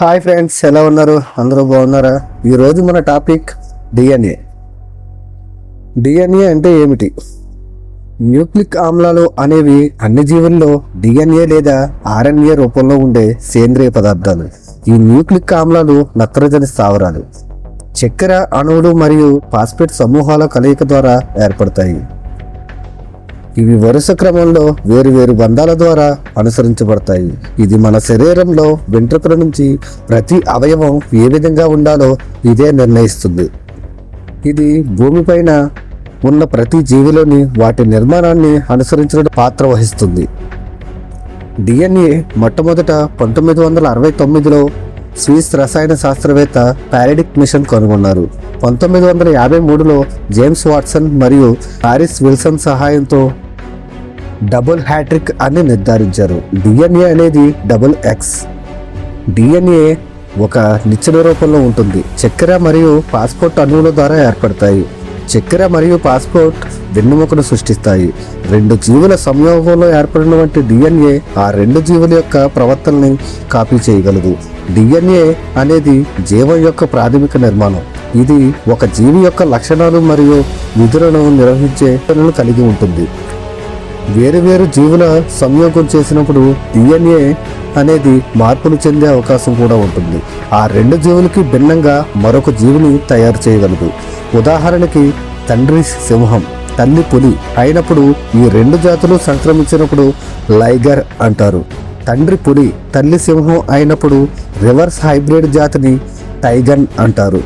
Hi friends ఎలా ఉన్నారు? అందరూ బాగున్నారా? ఈరోజు మన టాపిక్ డిఎన్ఏ డిఎన్ఏ అంటే ఏమిటి? న్యూక్లిక్ ఆమ్లాలు అనేవి అన్ని జీవుల్లో డిఎన్ఏ లేదా ఆర్ఎన్ఏ రూపంలో ఉండే సేంద్రియ పదార్థాలు. ఈ న్యూక్లిక్ ఆమ్లాలు నత్రజని స్థావరాలు. చక్కెర అణువులు మరియు ఫాస్ఫేట్ సమూహాల కలయిక ద్వారా ఏర్పడతాయి. ఇవి వరుస క్రమంలో వేరు వేరు బంధాల ద్వారా అనుసరించబడతాయి. ఇది మన శరీరంలో వెంట్రుకల నుంచి ప్రతి అవయవం ఏ విధంగా ఉండాలో ఇదే నిర్ణయిస్తుంది. ఇది భూమిపైన ఉన్న ప్రతి జీవిలోని వాటి నిర్మాణాన్ని అనుసరించడం పాత్ర వహిస్తుంది. డిఎన్ఏ మొట్టమొదట పంతొమ్మిది వందల అరవై తొమ్మిదిలో స్విస్ రసాయన శాస్త్రవేత్త పారాడిక్ మిషన్ కనుగొన్నారు. పంతొమ్మిది వందల యాభై మూడులో జేమ్స్ వాట్సన్ మరియు హారిస్ విల్సన్ సహాయంతో డబుల్ హ్యాట్రిక్ అని నిర్ధారించారు. డిఎన్ఏ అనేది డబుల్ ఎక్స్. డిఎన్ఏ ఒక నిచ్చెన రూపంలో ఉంటుంది. చక్కెర మరియు పాస్పోర్ట్ అణువుల ద్వారా ఏర్పడతాయి. చక్కెర మరియు పాస్పోర్ట్ వెన్నుముకను సృష్టిస్తాయి. రెండు జీవుల సంయోగంలో ఏర్పడినటువంటి డిఎన్ఏ ఆ రెండు జీవుల యొక్క ప్రవర్తనని కాపీ చేయగలదు. డిఎన్ఏ అనేది జీవం యొక్క ప్రాథమిక నిర్మాణం. ఇది ఒక జీవి యొక్క లక్షణాలు మరియు విధులను నిర్వహించే పనులను కలిగి ఉంటుంది. వేరువేరు జీవుల సంయోగం చేసినప్పుడు డిఎన్ఏ అనేది మార్పులు చెందే అవకాశం కూడా ఉంటుంది. ఆ రెండు జీవులకి భిన్నంగా మరొక జీవిని తయారు చేయగలదు. ఉదాహరణకి తండ్రి సింహం తల్లి పులి అయినప్పుడు ఈ రెండు జాతులు సంక్రమించినప్పుడు లైగర్ అంటారు. తండ్రి పులి తల్లి సింహం అయినప్పుడు రివర్స్ హైబ్రిడ్ జాతిని టైగన్ అంటారు.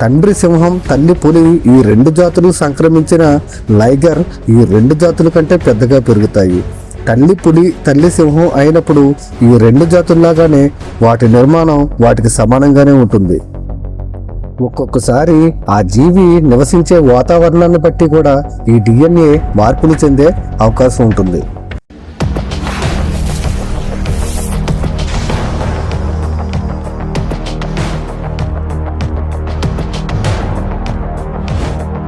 తండ్రి సింహం తల్లి పులి ఈ రెండు జాతులు సంక్రమించిన లైగర్ ఈ రెండు జాతుల కంటే పెద్దగా పెరుగుతాయి. తల్లి పులి తల్లి సింహం అయినప్పుడు ఈ రెండు జాతుల్లాగానే వాటి నిర్మాణం వాటికి సమానంగానే ఉంటుంది. ఒక్కొక్కసారి ఆ జీవి నివసించే వాతావరణాన్ని బట్టి కూడా ఈ డిఎన్ఏ మార్పులు చెందే అవకాశం ఉంటుంది.